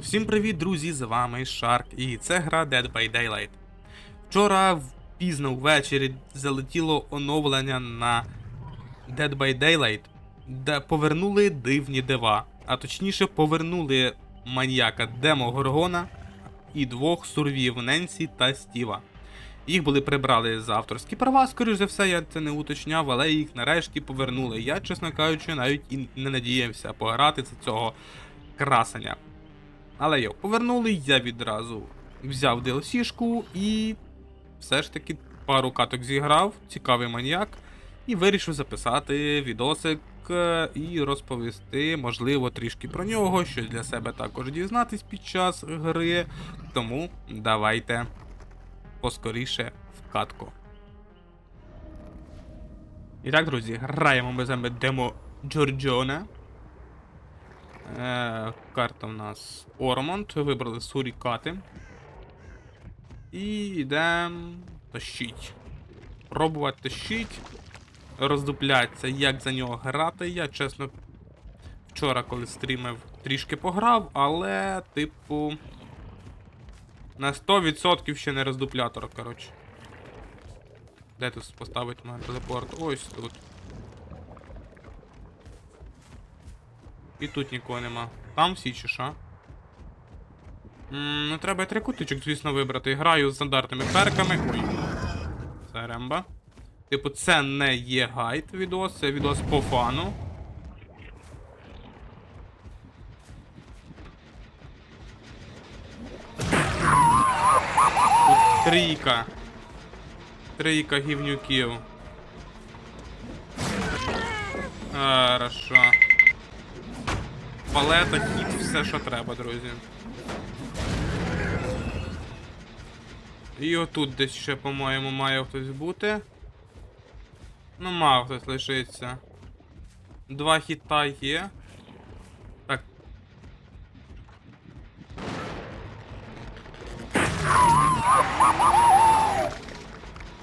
Всім привіт, друзі! З вами Shark, і це гра Dead by Daylight. Вчора пізно ввечері залетіло оновлення на Dead by Daylight, де повернули дивні дива. А точніше, повернули маньяка Демо Горгона і двох сурвів Ненсі та Стіва. Їх були прибрали за авторські права, скоріш за все, я це не уточняв, але їх нарешті повернули. Я, чесно кажучи, навіть і не надіявся пограти за цього красення. Але його повернули, я відразу взяв DLC-шку і все ж таки пару каток зіграв, цікавий маніяк, і вирішив записати відосик е, і розповісти, можливо, трішки про нього, щось для себе також дізнатись під час гри. Тому давайте поскоріше в катку. І так, друзі, граємо ми з вами демо Джорджона. Е, карта в нас Ормонд. Вибрали сурікати. І йдемо тащить. Пробувати тащить. Роздуплятися, як за нього грати. Я, чесно, вчора, коли стрімив, трішки пограв, але, типу. На 100% ще не роздуплятор, коротше. Де тут поставити мене телепорт? Ось тут. І тут нікого нема. Там всі чи що? М, Ну, треба трикутичок, звісно, вибрати. Граю з стандартними перками. Ой. Це ремба. Типу, це не є гайд відос, це відос по фану. Трійка. Трійка гівнюків. Хорошо. Палета, хід, все, що треба, друзі. І отут десь ще, по-моєму, має хтось бути. Ну, мав хтось лишиться. Два хіта є. Так.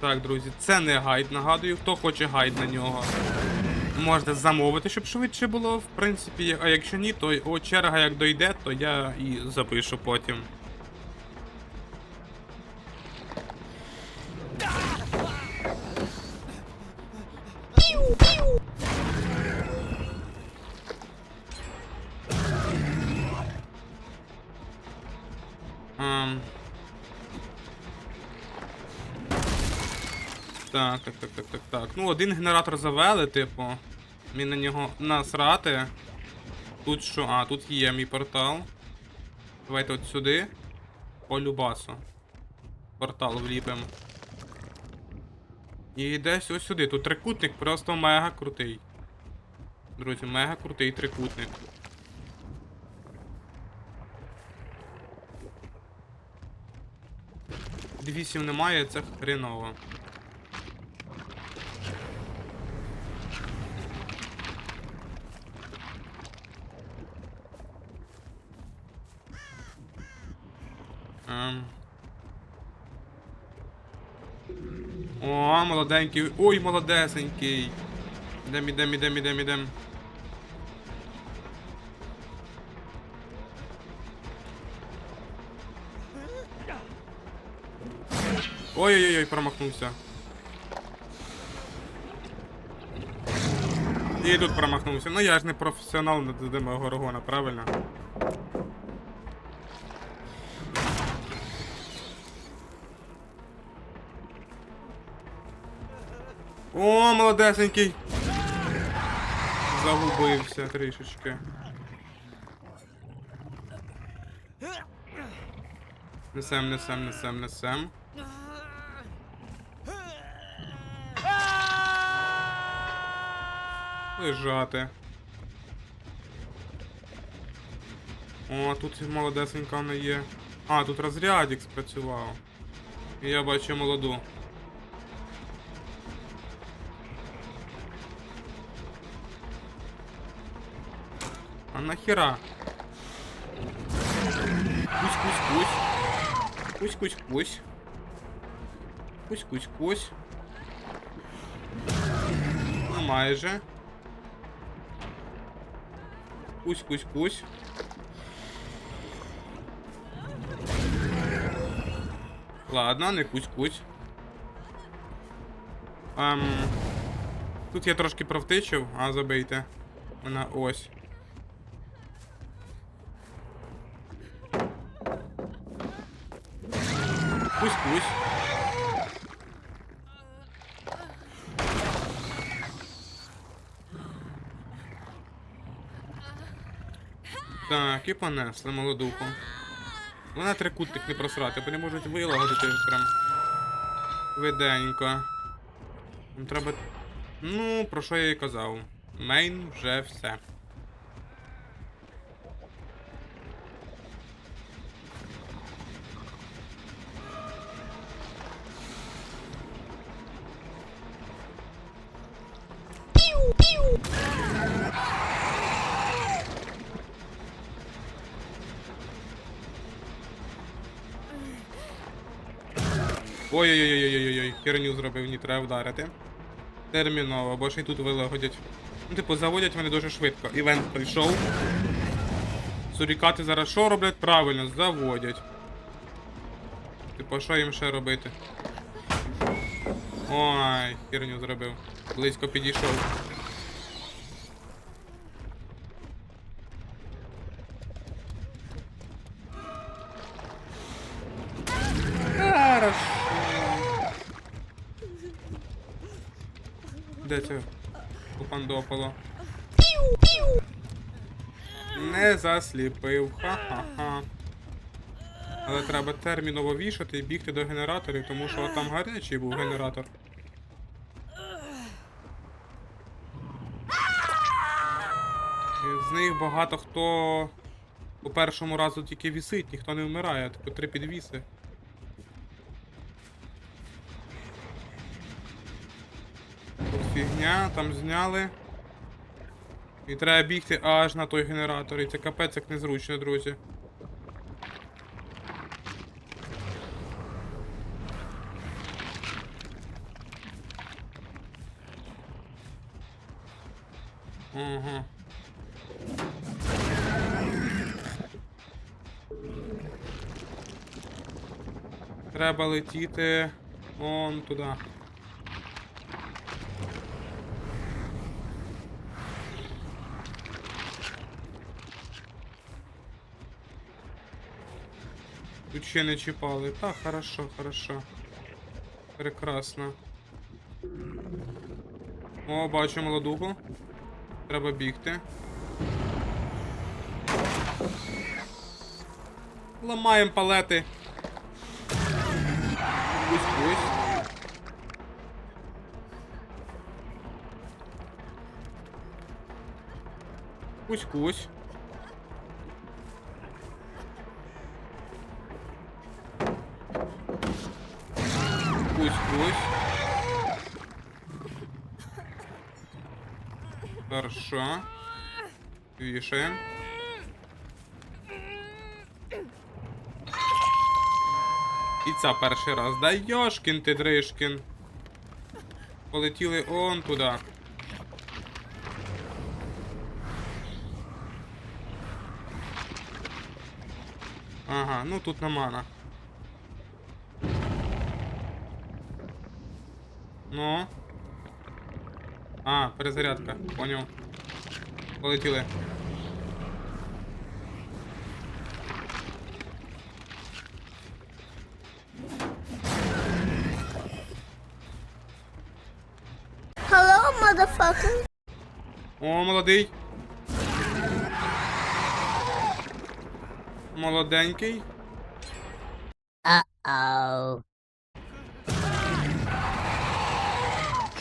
Так, друзі, це не гайд, нагадую, хто хоче гайд на нього. Можете замовити, щоб швидше було, в принципі, а якщо ні, то о, черга як дойде, то я і запишу потім. Ем. Так, так, так, так, так, так. Ну, один генератор завели, типу. Мені на нього насрати. Тут що? А, тут є мій портал. Давайте от сюди. По любасу. Портал вліпимо. І десь ось сюди. Тут трикутник просто мега крутий. Друзі, мега крутий трикутник. Двісів немає, це хреново. Ем. О, молоденький. Ой, молодесенький. Ідем, ідем, ідем, ідем, ідем. Ой-ой-ой, промахнувся. І тут промахнувся. Ну я ж не професіонал на ДДМ Горгона, правильно? О, молодесенький. Загубився трішечки. Несем, несем, несем, несем. Лежати. О, тут молодесенька вона є. А, тут розрядик спрацював. Я бачу молоду. А нахера? Кусь-кусь-кусь. Кусь-кусь-кусь. Кусь-кусь-кусь. Ну майже. Кусь-кусь-кусь. Ладно, не кусь-кусь. Ем... Тут я трошки провтичив, а забийте. Вона ось. Кусь-кусь. Так, і понесли молодуху. Вона трикутник не просрати, бо не можуть вилагодити прям виденько. Треба. Ну, про що я і казав. Мейн вже все. Ой-ой-ой-ой-ой-ой, херню зробив, не треба вдарити. Терміново, бо ще й тут вилагодять. Ну, типу, заводять вони дуже швидко. Івент прийшов. Сурікати зараз що роблять? Правильно, заводять. Типу, що їм ще робити? Ой, херню зробив. Близько підійшов. Не засліпив. Ха-ха-ха. Але треба терміново вішати і бігти до генераторів, тому що там гарячий був генератор. І з них багато хто по першому разу тільки вісить, ніхто не вмирає, типу три підвіси. Фігня, там зняли. І треба бігти аж на той генератор. І це капець як незручно, друзі. Ага. Треба летіти он туди. Ще не чіпали. Так, хорошо, хорошо. Прекрасно. О, бачу молодуху. Треба бігти. Ламаємо палети. Кусь-кусь. Кусь-кусь. Кусь-кусь. Хорошо. Вішаємо. І ця перший раз. Да йошкін ти дришкін. Полетіли он туди. Ага, ну тут на мана. Ну. А, перезарядка, понял. Полетіли. Hello, motherfucker. О, молодий. Молоденький. Uh-oh.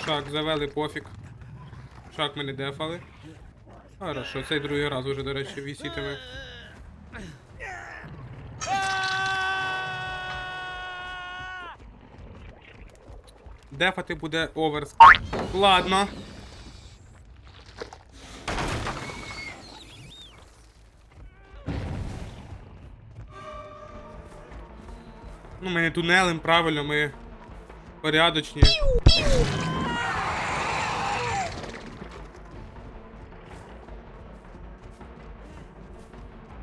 Шаг завели, пофіг. Шаг ми не дефали. Хорошо, цей другий раз уже, до речі, вісітиме. Дефати буде оверс. Ладно. Ну, ми не тунелем, правильно, ми порядочні.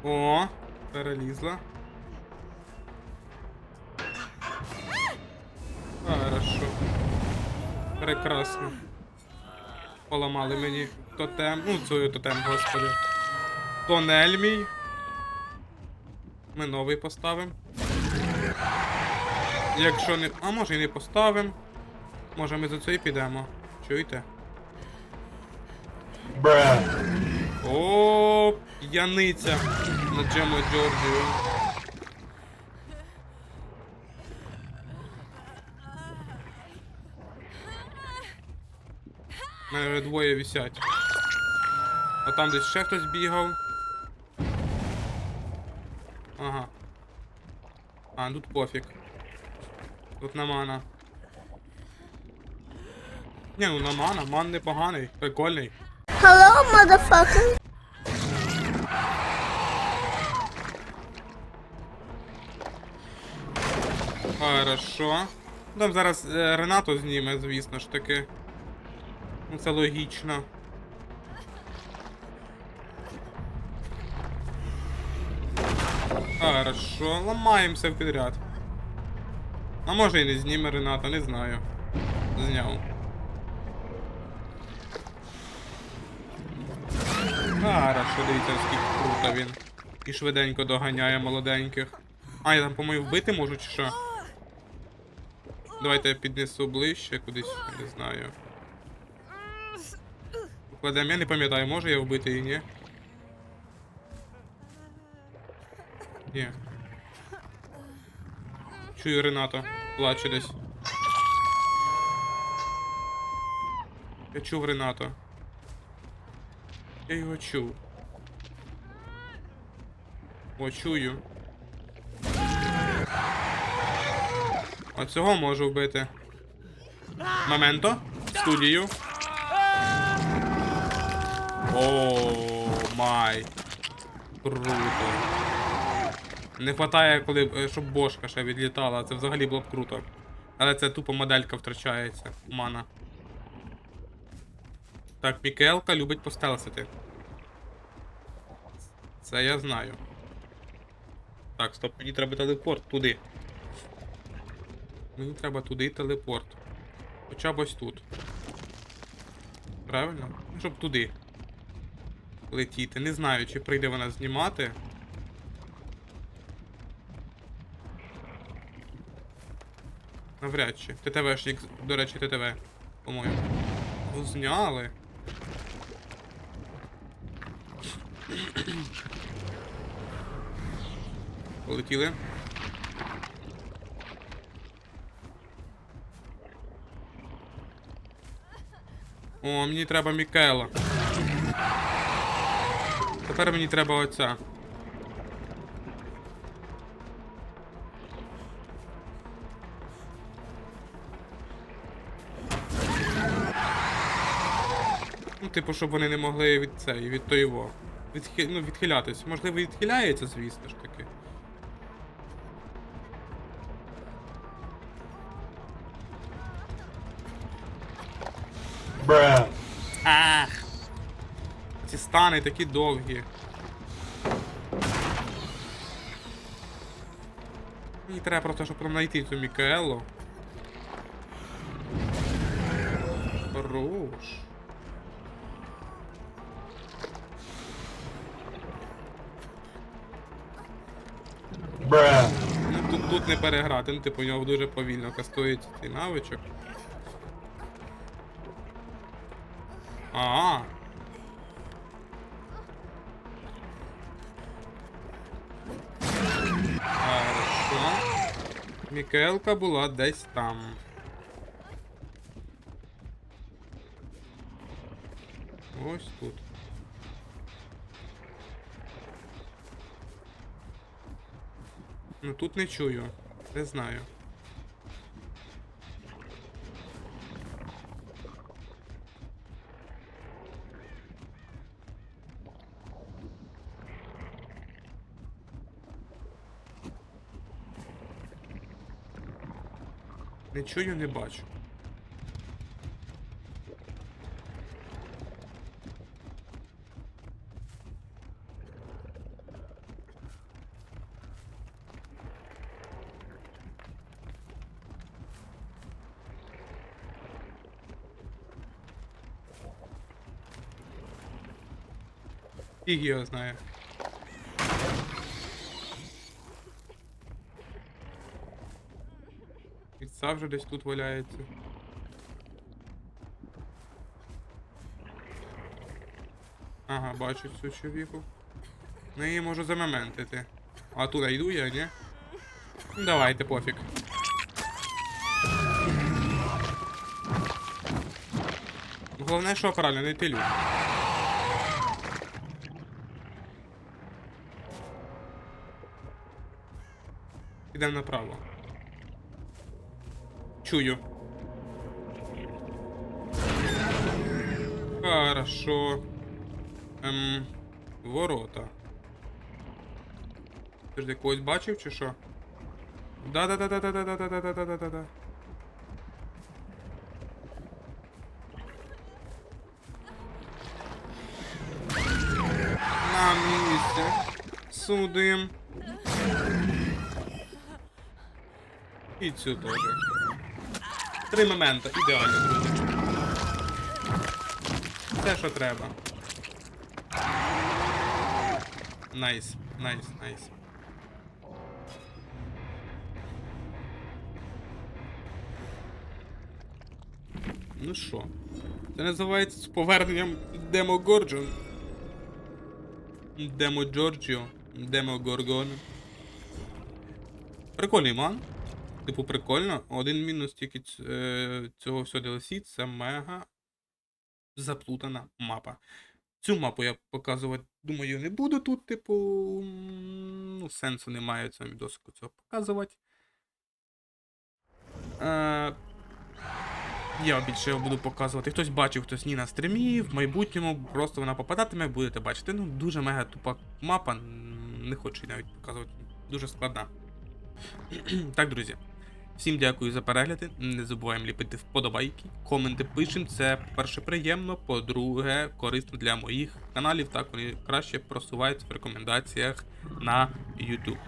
О, перелізла. Хорошо. Прекрасно. Поламали мені тотем. Ну, цю тотем, господи. Тонель мій. Ми новий поставимо. Якщо не... А може і не поставимо. Може ми за це і підемо. Чуєте? Бра. О, п'яниця на Джемо Джорджію. Мене двоє висять. А там десь ще хтось бігав. Ага. А, тут пофіг. Тут на мана. Ні, ну на мана, ман непоганий, прикольний. Hello, motherfucker. Хорошо. Там зараз е, Ренато зніме, звісно ж таки. Ну це логічно. Хорошо, ламаємося підряд. А може і не зніме Ренато, не знаю. Зняв. Хорошо, дивіться, скільки круто він. І швиденько доганяє молоденьких. А, я там, по-моєму, вбити можу чи що? Давайте я піднесу ближче кудись, не знаю. Покладемо, я не пам'ятаю, можу я вбити її, ні? Ні. Чую Ренато. Плаче десь. Я чув Ренато. Я його чув. О, чую. О, цього можу вбити. Моменто. Студію. О, май. Круто. Не хватає, коли, е, щоб бошка ще відлітала. Це взагалі було б круто. Але це тупо моделька втрачається. Мана. Так, Мікелка любить постелсити. Це я знаю. Так, стоп, мені треба телепорт туди. Мені треба туди телепорт. Хоча б ось тут. Правильно? Ну, щоб туди. Летіти. Не знаю, чи прийде вона знімати. Навряд чи. ТТВшник, до речі, ТТВ, по-моєму. Зняли. Полетіли. О, мені треба Мікела. Тепер мені треба оця. Ну, типу, щоб вони не могли від цієї, від тоєго. Відхи... Ну, відхилятись. Можливо, відхиляється, звісно ж таки. Ах! Ці стани такі довгі. Мені треба просто, щоб знайти цю Мікаелу. Хорош. Ну тут, тут не переграти, ну типу у нього дуже повільно кастується цей навичок. А. Хорошо. Мікелка була десь там. Ось тут. Ну тут не чую. Не знаю. чую, не бачу. Фіг його знає. Піца вже десь тут валяється. Ага, бачу цю чоловіку. Ну її можу замементити. А туди йду я, ні? Давайте, пофіг. Головне, що правильно, не тилю. Ідемо направо. Чую. Хорошо. Ем, ворота. Ти когось бачив чи що? Да-да-да-да-да-да-да-да-да-да-да-да. На місці. Судим. І цю теж. Три моменти. Ідеально, друзі. Все, що треба. Найс, найс, найс. Ну що? Це називається з поверненням Демо Горджон. Демо Джорджіо. Демо Горгон. Прикольний ман. Типу, прикольно. Один мінус тільки е, цього всього DLC це мега заплутана мапа. Цю мапу я показувати, думаю, не буду тут, типу. Ну, сенсу немає цьому відосику цього показувати. Е, я більше його буду показувати. Хтось бачив, хтось ні на стрімі. В майбутньому просто вона попадатиме, будете бачити. Ну, дуже мега тупа мапа. Не хочу навіть показувати. Дуже складна. так, друзі. Всім дякую за перегляди. Не забуваємо ліпити вподобайки, коменти пишемо. Це, по-перше, приємно, по-друге, корисно для моїх каналів. Так вони краще просуваються в рекомендаціях на YouTube.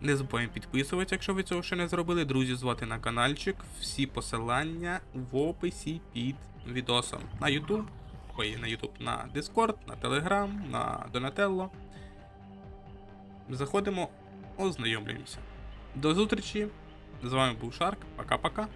Не забуваємо підписуватися, якщо ви цього ще не зробили. Друзі, звати на каналчик. Всі посилання в описі під відосом на YouTube. Ой, на YouTube, на Discord, на Telegram, на Donatello. Заходимо, ознайомлюємося. До зустрічі! З вами був Шарк. Пока-пока.